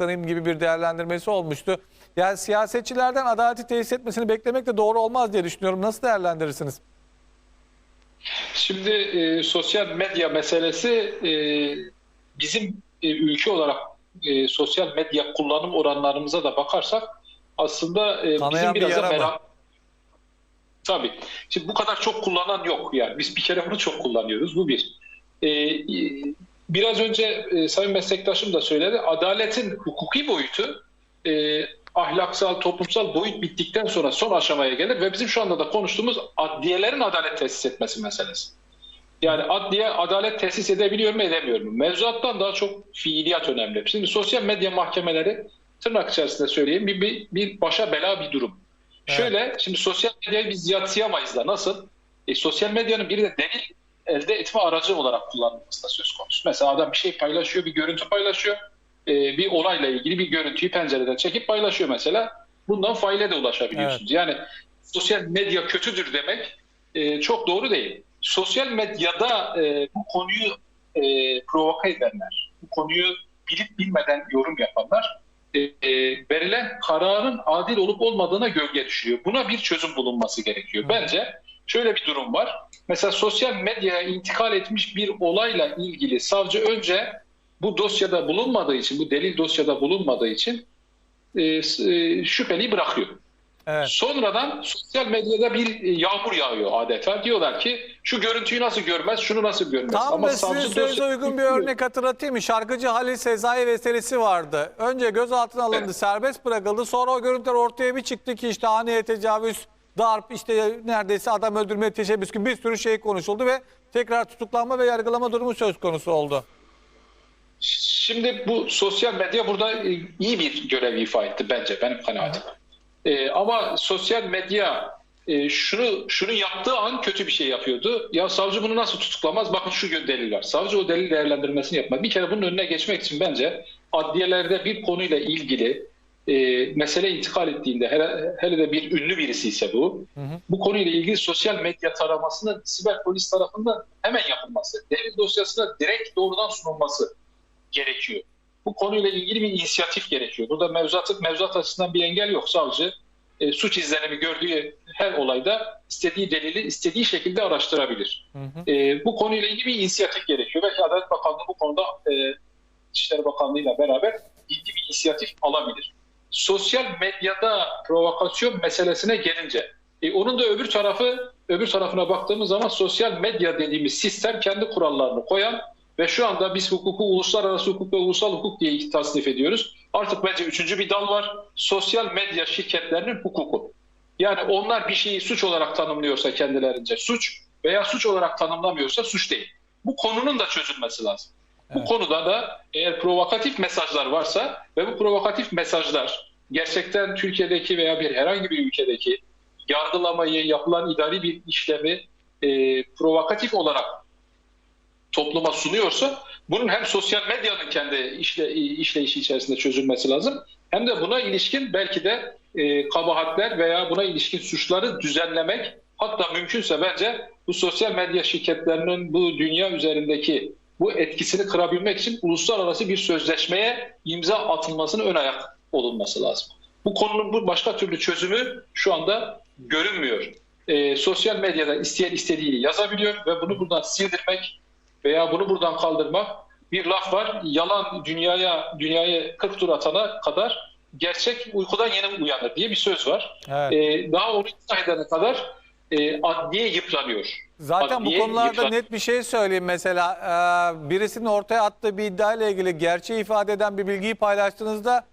bakanıyım gibi bir değerlendirmesi olmuştu. Yani siyasetçilerden adaleti tesis etmesini beklemek de doğru olmaz diye düşünüyorum. Nasıl değerlendirirsiniz? Şimdi e, sosyal medya meselesi e, bizim e, ülke olarak e, sosyal medya kullanım oranlarımıza da bakarsak aslında e, Kanayan bizim bir biraz da merak... Tabii. Şimdi bu kadar çok kullanan yok yani. Biz bir kere bunu çok kullanıyoruz. Bu bir. E, biraz önce e, sayın meslektaşım da söyledi. Adaletin hukuki boyutu e, ahlaksal, toplumsal boyut bittikten sonra son aşamaya gelir ve bizim şu anda da konuştuğumuz adliyelerin adalet tesis etmesi meselesi. Yani adliye adalet tesis edebiliyor mu edemiyor mu? Mevzuattan daha çok fiiliyat önemli. Şimdi sosyal medya mahkemeleri tırnak içerisinde söyleyeyim bir, bir, bir başa bela bir durum. Evet. Şöyle şimdi sosyal medyayı biz yatsıyamayız da nasıl? E, sosyal medyanın bir de delil elde etme aracı olarak kullanılması da söz konusu. Mesela adam bir şey paylaşıyor, bir görüntü paylaşıyor. E, bir olayla ilgili bir görüntüyü pencereden çekip paylaşıyor mesela. Bundan faile de ulaşabiliyorsunuz. Yani sosyal medya kötüdür demek e, çok doğru değil. Sosyal medyada e, bu konuyu e, provoka edenler, bu konuyu bilip bilmeden yorum yapanlar e, e, verilen kararın adil olup olmadığına gölge düşüyor. Buna bir çözüm bulunması gerekiyor. Bence şöyle bir durum var. Mesela sosyal medyaya intikal etmiş bir olayla ilgili savcı önce bu dosyada bulunmadığı için, bu delil dosyada bulunmadığı için e, e, şüpheliyi bırakıyor. Evet. Sonradan sosyal medyada bir e, yağmur yağıyor adeta. Diyorlar ki şu görüntüyü nasıl görmez, şunu nasıl görmez. Tam da sizin dosya- uygun bir örnek hatırlatayım mı? Şarkıcı Halil Sezai vesilesi vardı. Önce gözaltına alındı, Evet. serbest bırakıldı. Sonra o görüntüler ortaya bir çıktı ki işte haneye tecavüz, darp, işte neredeyse adam öldürmeye teşebbüs gibi bir sürü şey konuşuldu ve tekrar tutuklanma ve yargılama durumu söz konusu oldu. Şimdi bu sosyal medya burada e, iyi bir görev ifa etti bence benim kanaatim. E, ama sosyal medya e, şunu şunu yaptığı an kötü bir şey yapıyordu. Ya savcı bunu nasıl tutuklamaz? Bakın şu delil var. Savcı o delil değerlendirmesini yapmadı. Bir kere bunun önüne geçmek için bence adliyelerde bir konuyla ilgili e, mesele intikal ettiğinde hele, hele de bir ünlü birisi ise bu bu konuyla ilgili sosyal medya taramasının siber polis tarafından hemen yapılması, delil dosyasına direkt doğrudan sunulması gerekiyor. Bu konuyla ilgili bir inisiyatif gerekiyor. Burada mevzuat, mevzuat açısından bir engel yok. Savcı e, suç izlenimi gördüğü her olayda istediği delili istediği şekilde araştırabilir. E, bu konuyla ilgili bir inisiyatif gerekiyor. Belki Adalet Bakanlığı bu konuda e, İçişleri Bakanlığı'yla beraber ciddi bir inisiyatif alabilir. Sosyal medyada provokasyon meselesine gelince e, onun da öbür tarafı öbür tarafına baktığımız zaman sosyal medya dediğimiz sistem kendi kurallarını koyan ve şu anda biz hukuku uluslararası hukuk ve ulusal hukuk diye tasnif ediyoruz. Artık bence üçüncü bir dal var. Sosyal medya şirketlerinin hukuku. Yani onlar bir şeyi suç olarak tanımlıyorsa kendilerince suç veya suç olarak tanımlamıyorsa suç değil. Bu konunun da çözülmesi lazım. Bu konuda da eğer provokatif mesajlar varsa ve bu provokatif mesajlar gerçekten Türkiye'deki veya bir herhangi bir ülkedeki yargılamayı, yapılan idari bir işlemi e, provokatif olarak topluma sunuyorsa bunun hem sosyal medyanın kendi işle, işleyişi içerisinde çözülmesi lazım hem de buna ilişkin belki de e, kabahatler veya buna ilişkin suçları düzenlemek hatta mümkünse bence bu sosyal medya şirketlerinin bu dünya üzerindeki bu etkisini kırabilmek için uluslararası bir sözleşmeye imza atılmasının ön ayak olunması lazım. Bu konunun bu başka türlü çözümü şu anda görünmüyor. E, sosyal medyada isteyen istediğini yazabiliyor ve bunu buradan sildirmek veya bunu buradan kaldırmak bir laf var. Yalan dünyaya dünyaya 40 tur atana kadar gerçek uykudan yeni uyanır diye bir söz var. Evet. E, daha onu izah edene kadar e, adliye yıpranıyor. Zaten bu Adliye konularda yıpran- net bir şey söyleyeyim mesela e, birisinin ortaya attığı bir iddia ile ilgili gerçeği ifade eden bir bilgiyi paylaştığınızda